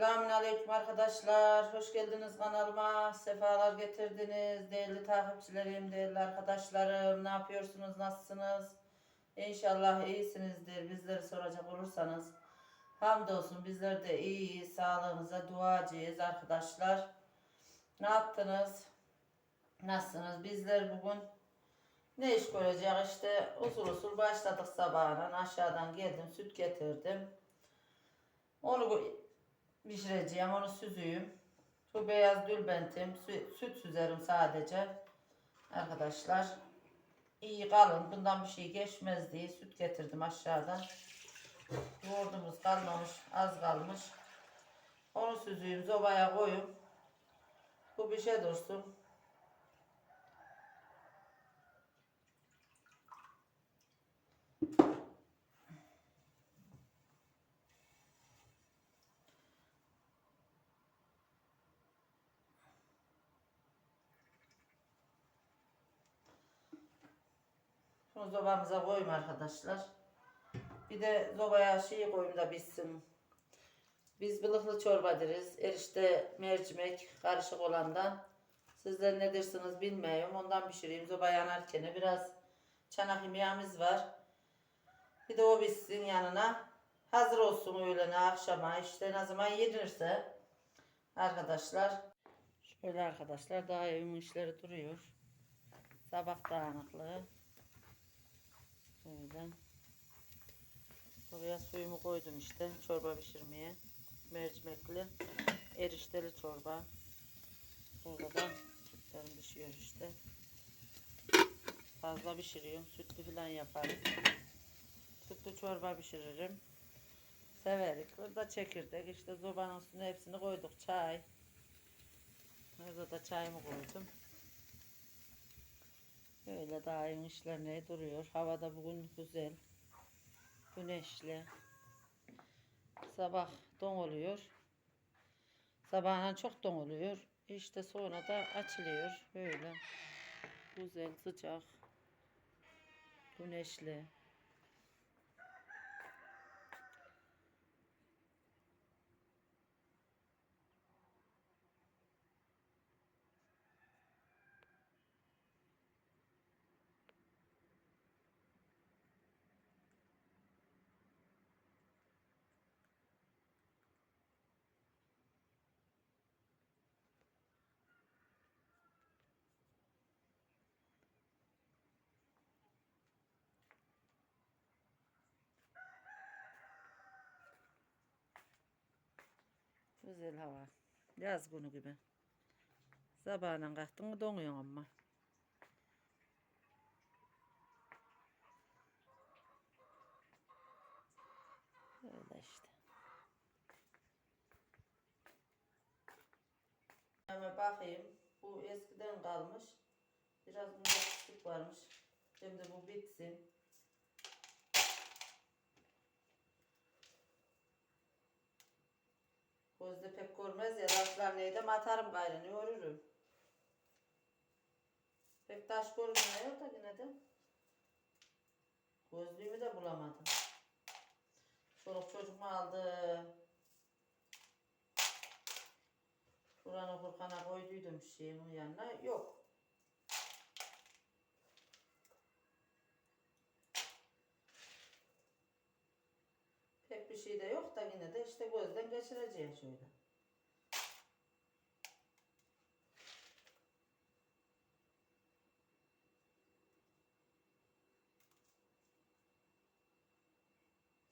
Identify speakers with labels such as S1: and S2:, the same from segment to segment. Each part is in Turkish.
S1: Selamünaleyküm arkadaşlar. Hoş geldiniz kanalıma. Sefalar getirdiniz. Değerli takipçilerim, değerli arkadaşlarım. Ne yapıyorsunuz? Nasılsınız? İnşallah iyisinizdir. Bizleri soracak olursanız. Hamdolsun bizler de iyiyiz. Sağlığınıza duacıyız arkadaşlar. Ne yaptınız? Nasılsınız? Bizler bugün ne iş görecek? İşte usul usul başladık sabahından. Aşağıdan geldim. Süt getirdim. Onu pişireceğim. Onu süzüyüm. Bu beyaz dülbentim. Sü- Süt süzerim sadece. Arkadaşlar. iyi kalın. Bundan bir şey geçmez diye süt getirdim aşağıdan. Yoğurdumuz kalmamış. Az kalmış. Onu süzüyüm. Zobaya koyup. Bu bir şey dursun. Zobamıza koyayım arkadaşlar. Bir de zobaya şey koyayım da bitsin. Biz bılıklı çorba deriz. Erişte mercimek karışık olandan. Sizler ne dersiniz bilmiyorum. Ondan pişireyim. Zoba yanarken biraz çanak yemeğimiz var. Bir de o bitsin yanına. Hazır olsun öğlene akşama işte ne zaman yenirse. Arkadaşlar. Şöyle arkadaşlar daha evin işleri duruyor. Sabah dağınıklığı. Böyle. Buraya suyumu koydum işte çorba pişirmeye. Mercimekli, erişteli çorba. Burada da sütlerim pişiyor işte. Fazla pişiriyorum. Sütlü falan yaparım. Sütlü çorba pişiririm. Severik. Burada çekirdek. işte zobanın üstüne hepsini koyduk. Çay. Burada da çayımı koydum. Öyle daha iyi işler ne duruyor. Havada bugün güzel. Güneşli. Sabah don oluyor. Sabahın çok don oluyor. İşte sonra da açılıyor. Böyle. Güzel, sıcak. Güneşli. Güzel hava. Yaz günü gibi. Sabahına kalktın mı donuyorsun ama. Öyle işte. Hemen bakayım. Bu eskiden kalmış. Biraz bunda küçük varmış. Şimdi bu bitsin. Gözde pek görmez ya taşlar neydi atarım gayrını örürüm. Pek taş görmüyor da yine de. Gözlüğümü de bulamadım. Çoluk çocuk mu aldı? Kur'an'ı Furkan'a koyduydum şeyimin yanına. Yok. Pek bir şey de yok da yine de işte gözden geçireceğim şöyle.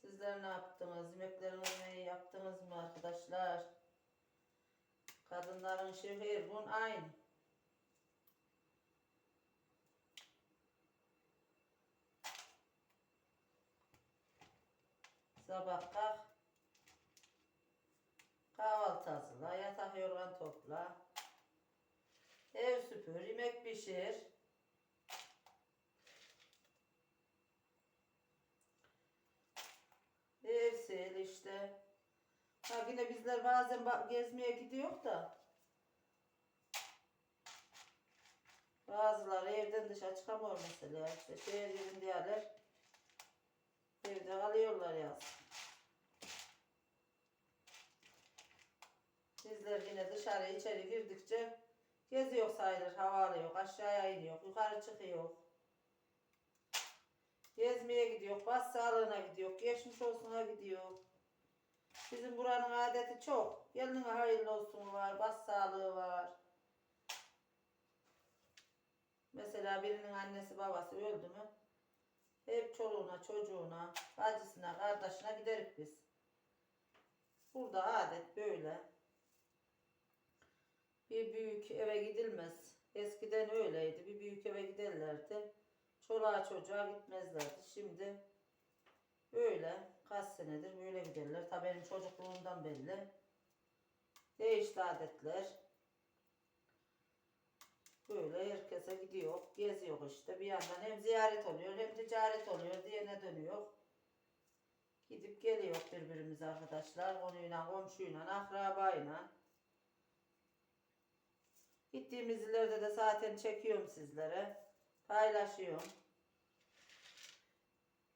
S1: Sizler ne yaptınız? Yemeklerinizi ne yaptınız mı arkadaşlar? Kadınların şehir bun aynı. Sabah kalk. Kahvaltı hazırla, yatak yorgan topla. Ev süpür, yemek pişir. Ev sil işte. Ha yine bizler bazen ba- gezmeye gidiyor da. Bazıları evden dışarı çıkamıyor mesela. İşte şehir yerinde yerler. Evde kalıyorlar yaz. bizler yine dışarı içeri girdikçe geziyor sayılır. Hava alıyor. Aşağıya iniyor. Yukarı çıkıyor. Gezmeye gidiyor. Bas sağlığına gidiyor. Geçmiş olsuna gidiyor. Bizim buranın adeti çok. Geline hayırlı olsun var. Bas sağlığı var. Mesela birinin annesi babası öldü mü? Hep çoluğuna, çocuğuna, bacısına, kardeşine giderik biz. Burada adet böyle. Bir büyük eve gidilmez. Eskiden öyleydi. Bir büyük eve giderlerdi. Çoluğa çocuğa gitmezlerdi. Şimdi öyle. Kaç senedir böyle giderler. Tabii benim çocukluğumdan belli. Değişti adetler. Böyle herkese gidiyor, geziyor işte. Bir yandan hem ziyaret oluyor hem ticaret oluyor diyene dönüyor. Gidip geliyor birbirimize arkadaşlar. Konuyla, komşuyla, akrabayla. Gittiğimiz illerde de zaten çekiyorum sizlere. Paylaşıyorum.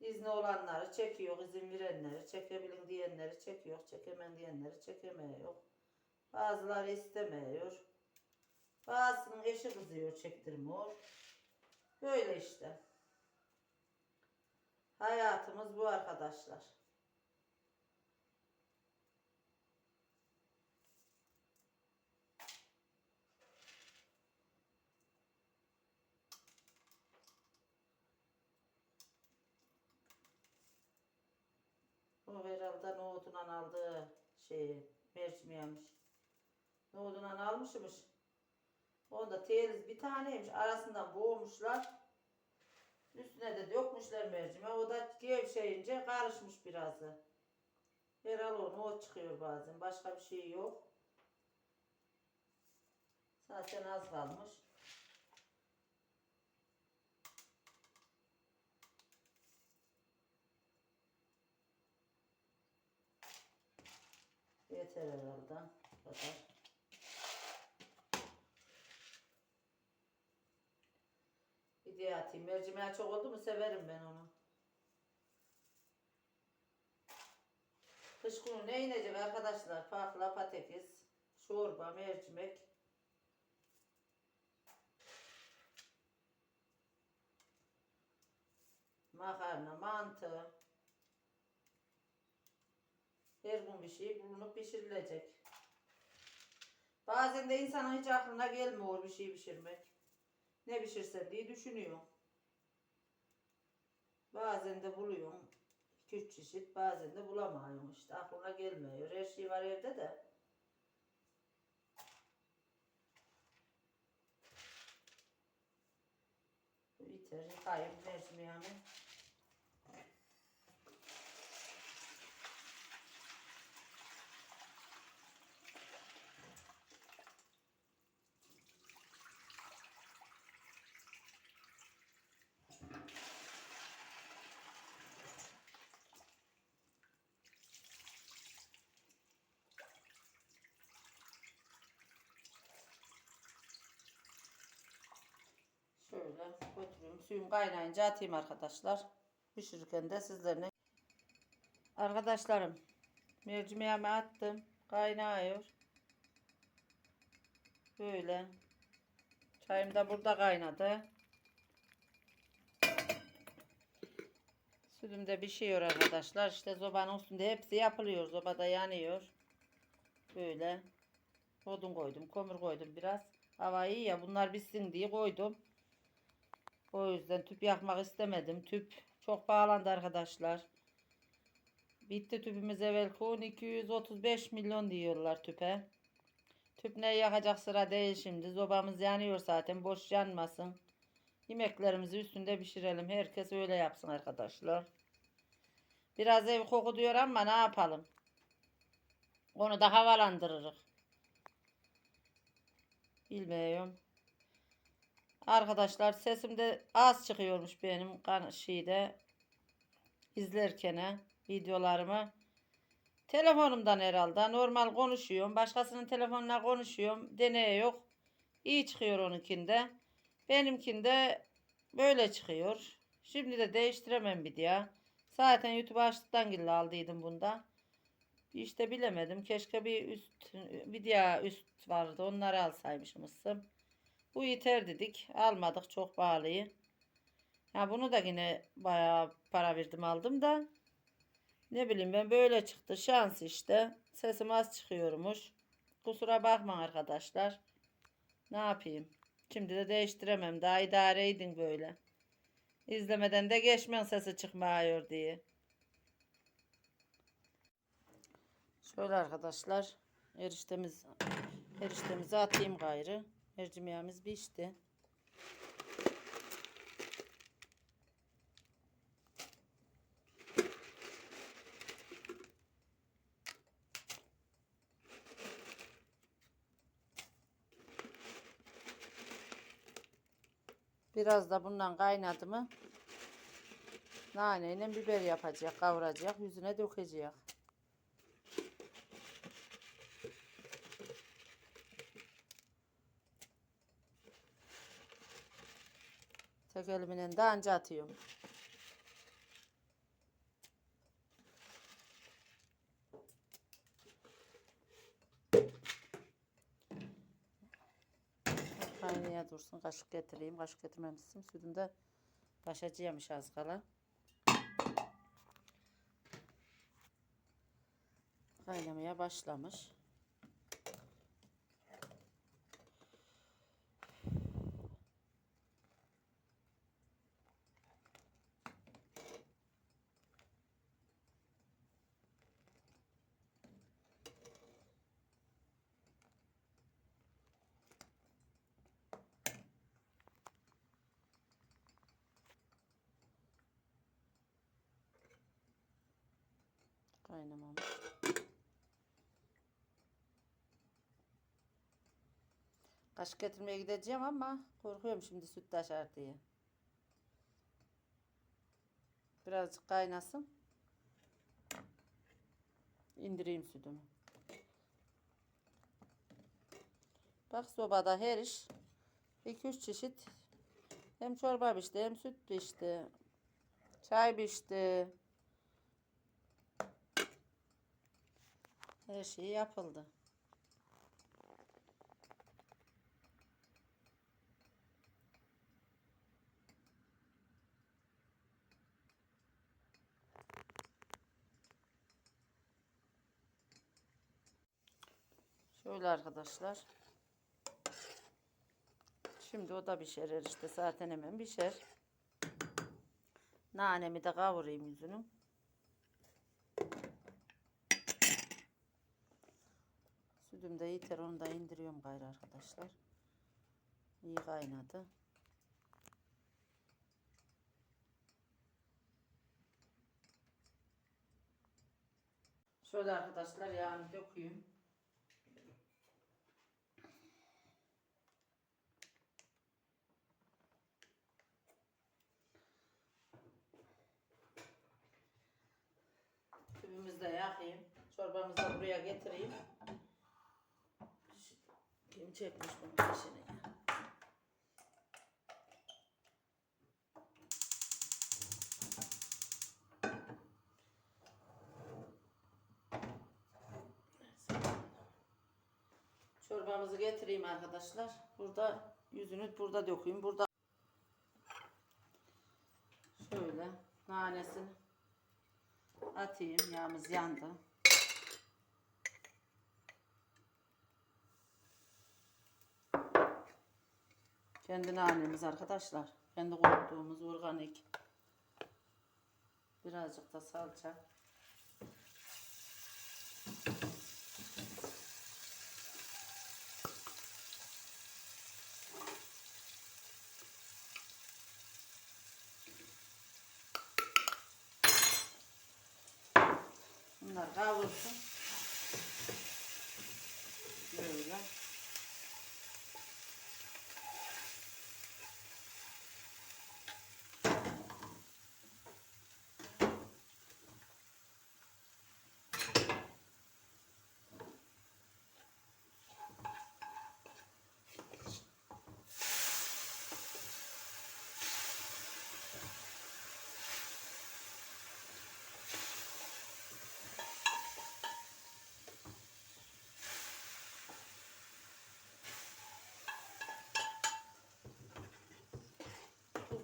S1: İzni olanları çekiyor, izin verenleri, çekebilin diyenleri çekiyor, çekemem diyenleri çekemiyor. Bazıları istemiyor. Bazısının eşi kızıyor çektirmiyor. Böyle işte. Hayatımız bu arkadaşlar. O herhalde nohudundan aldığı şeyi mercimeğiymiş. Nohudundan almışmış. Onda teliz bir taneymiş. Arasından boğmuşlar. Üstüne de dökmüşler mercimeği. O da gevşeyince karışmış birazı. Herhalde o nohut çıkıyor bazen. Başka bir şey yok. Zaten az kalmış. Yeter herhalde. Kadar. Bir diye atayım. Mercimeği çok oldu mu severim ben onu. Kış günü ne inecek arkadaşlar? Fakla, patates, çorba, mercimek. Makarna, mantı. Her gün bir şey bulunup pişirilecek. Bazen de insanın hiç aklına gelmiyor bir şey pişirmek. Ne pişirsem diye düşünüyor. Bazen de buluyorum. 2-3 çeşit bazen de bulamıyorum işte. Aklına gelmiyor. Her şey var evde de. Biter. Yıkayayım mercimeğimi. Şöyle götürüyorum. Suyum kaynayınca atayım arkadaşlar. Pişirirken de sizlerle. Arkadaşlarım mercimeğimi attım. Kaynıyor. Böyle. Çayım da burada kaynadı. Sütüm de pişiyor arkadaşlar. İşte zobanın üstünde hepsi yapılıyor. Zobada yanıyor. Böyle. Odun koydum. Kömür koydum biraz. Hava iyi ya. Bunlar bitsin diye koydum. O yüzden tüp yakmak istemedim. Tüp çok pahalandı arkadaşlar. Bitti tüpümüz evvel kun 235 milyon diyorlar tüpe. Tüp ne yakacak sıra değil şimdi. Zobamız yanıyor zaten. Boş yanmasın. Yemeklerimizi üstünde pişirelim. Herkes öyle yapsın arkadaşlar. Biraz ev koku diyor ama ne yapalım. Onu da havalandırırız. Bilmiyorum. Arkadaşlar sesim de az çıkıyormuş benim kan şeyde izlerken videolarımı. Telefonumdan herhalde normal konuşuyorum. Başkasının telefonuna konuşuyorum. Deneye yok. İyi çıkıyor onunkinde. Benimkinde böyle çıkıyor. Şimdi de değiştiremem bir diye. Zaten YouTube açtıktan gille aldıydım bunda. İşte bilemedim. Keşke bir üst bir diğer üst vardı. Onları alsaymışmışım. Bu yeter dedik. Almadık. Çok pahalıyı. Ha bunu da yine bayağı para verdim aldım da. Ne bileyim ben böyle çıktı. Şans işte. Sesim az çıkıyormuş. Kusura bakma arkadaşlar. Ne yapayım? Şimdi de değiştiremem. Daha idare edin böyle. İzlemeden de geçmen sesi çıkmıyor diye. Şöyle arkadaşlar. Eriştemiz eriştemizi atayım gayrı. Mercimeğimiz pişti. Biraz da bundan kaynadı mı naneyle biber yapacak, kavuracak, yüzüne dökecek. Tek elimle de anca atıyorum. Kaynaya dursun. Kaşık getireyim. Kaşık getirmemişsin. Sütüm de taşacıymış az kala. Kaynamaya başlamış. Kaynamamış. Kaşık getirmeye gideceğim ama korkuyorum şimdi süt taşar diye. Birazcık kaynasın. İndireyim sütümü. Bak sobada her iş 2-3 çeşit hem çorba pişti hem süt pişti. Çay pişti. Her şey yapıldı. Şöyle arkadaşlar. Şimdi o da pişer işte zaten hemen pişer. Nanemi de kavurayım yüzünü. Sütüm de yeter onu da indiriyorum gayrı arkadaşlar. İyi kaynadı. Şöyle arkadaşlar yağını döküyorum. Tüpümüzü de yakayım. Çorbamızı buraya getireyim. Kim çekmiş bunun peşini ya? Çorbamızı getireyim arkadaşlar. Burada yüzünü burada dökeyim. Burada şöyle nanesini atayım. Yağımız yandı. Kendi nanemiz arkadaşlar. Kendi kuruttuğumuz organik. Birazcık da salça. Bunlar kavrulsun.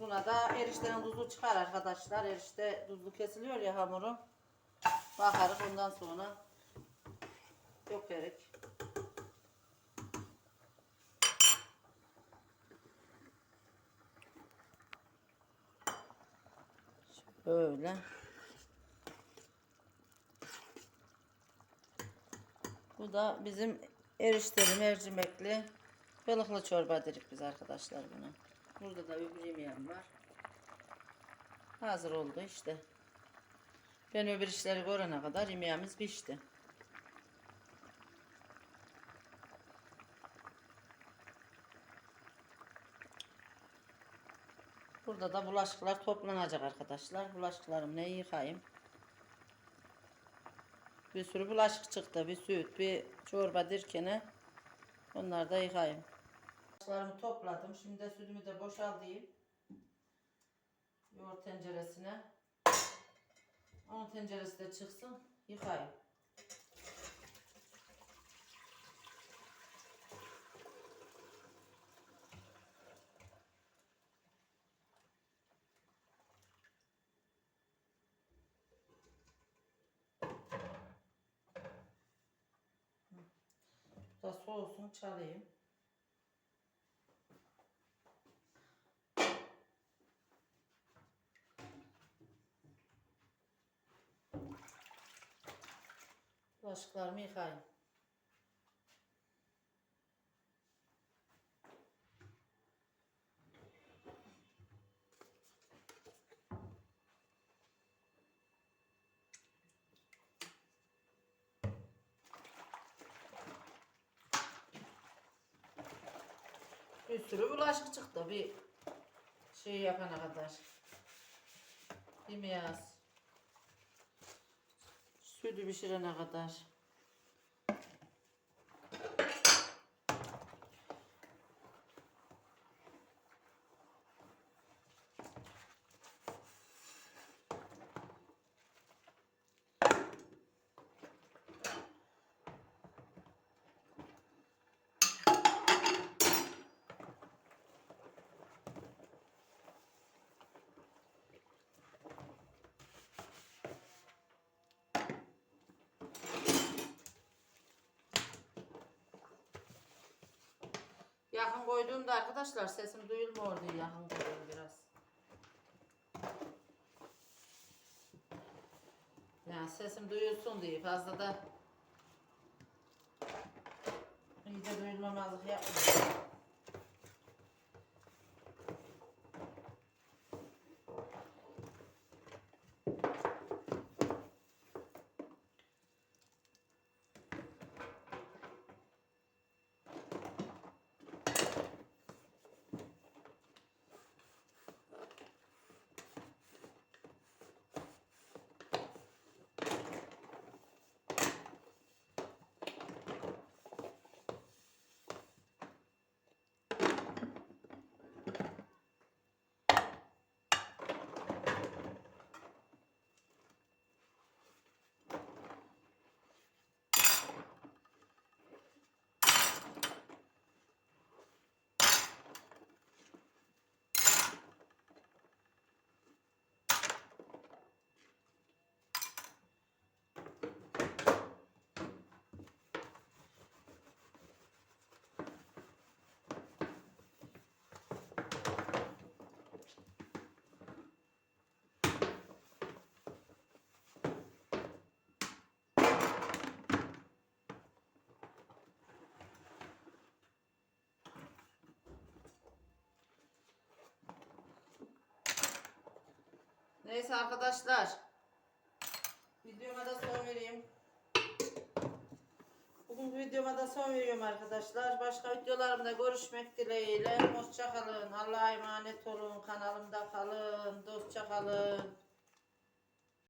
S1: Tuzuna da eriştenin tuzu çıkar arkadaşlar. Erişte tuzlu kesiliyor ya hamuru. Bakarız ondan sonra dökerik. Böyle. Bu da bizim erişteli mercimekli balıklı çorba dedik biz arkadaşlar buna. Burada da öbür yemeğim var. Hazır oldu işte. Ben öbür işleri görene kadar yemeğimiz pişti. Burada da bulaşıklar toplanacak arkadaşlar. Bulaşıklarımı ne yıkayayım. Bir sürü bulaşık çıktı. Bir süt, bir çorba dirkene. Onları da yıkayayım. Bulaşıklarımı topladım. Şimdi de sütümü de boşaltayım. Yoğurt tenceresine. Onun tenceresi de çıksın. Yıkayayım. Bu da soğusun çalayım. Bulaşıklarımı yıkayayım. Bir sürü bulaşık çıktı bir şey yapana kadar. Yemeğe az. Sütü pişirene kadar. Yakın koyduğumda arkadaşlar sesim duyulmuyor diye yakın koydum biraz. Yani sesim duyulsun diye fazla da iyice duyulmamazlık yapmıyorum. Neyse arkadaşlar. Videoma da son vereyim. Bugün videoma da son veriyorum arkadaşlar. Başka videolarımda görüşmek dileğiyle. Hoşça kalın. Allah'a emanet olun. Kanalımda kalın. Dostça kalın.